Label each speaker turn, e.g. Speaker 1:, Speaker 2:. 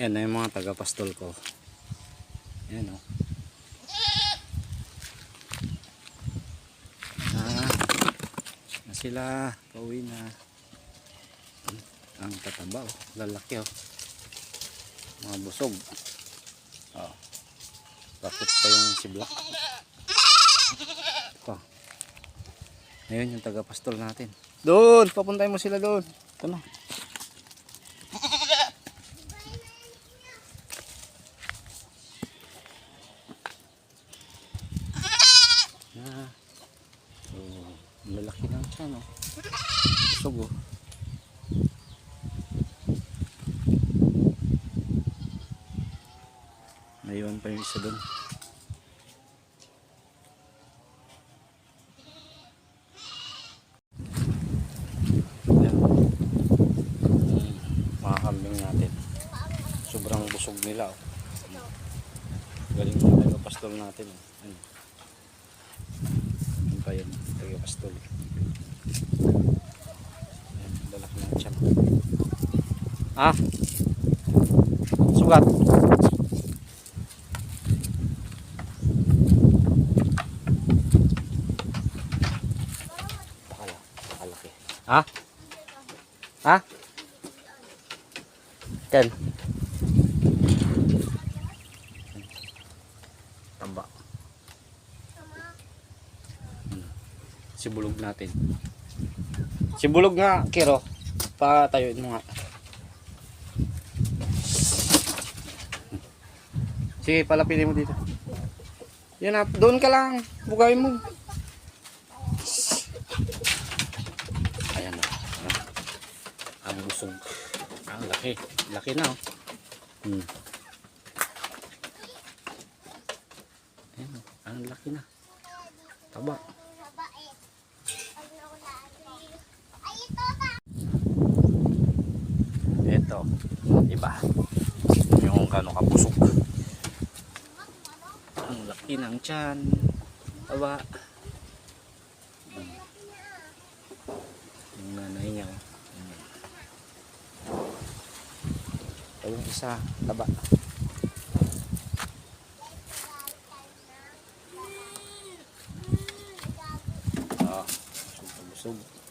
Speaker 1: Yan na yung mga taga-pastol ko. Yan o. Ah, na sila. Pauwi na. Ang tataba o. Lalaki o. Mga busog. Oh. Bakit pa yung si Black? Ito. Ngayon yung taga-pastol natin. Doon! Papuntay mo sila doon. Ito na. Ah. Oh, siya, no? Busog, oh. Naiwan pa yung isa doon. Mga kambing natin. Sobrang busog nila, oh. Galing mo tayo pastol natin, oh. Pa yun? Tayo pastol. Ayan, lalaki ng tiyan. Ah? Sugat. Pakala, pakalaki. Ha? Ha? Ten. Sibulog natin. Sibulog nga, Kiro. Patayuin mo nga. Sige, palapinin mo dito. Yan na, doon ka lang. Bugay mo. Ayan na. Ah, Ang busog. Ang laki. Laki na oh. Hmm. Ayan oh. Ang laki na. Taba. Ito. Iba. Yung kano kapusok. Ang laki ng tiyan. Hmm. Yung nanay niya. oh. Yung isa. Taba. Ah, busog na busog.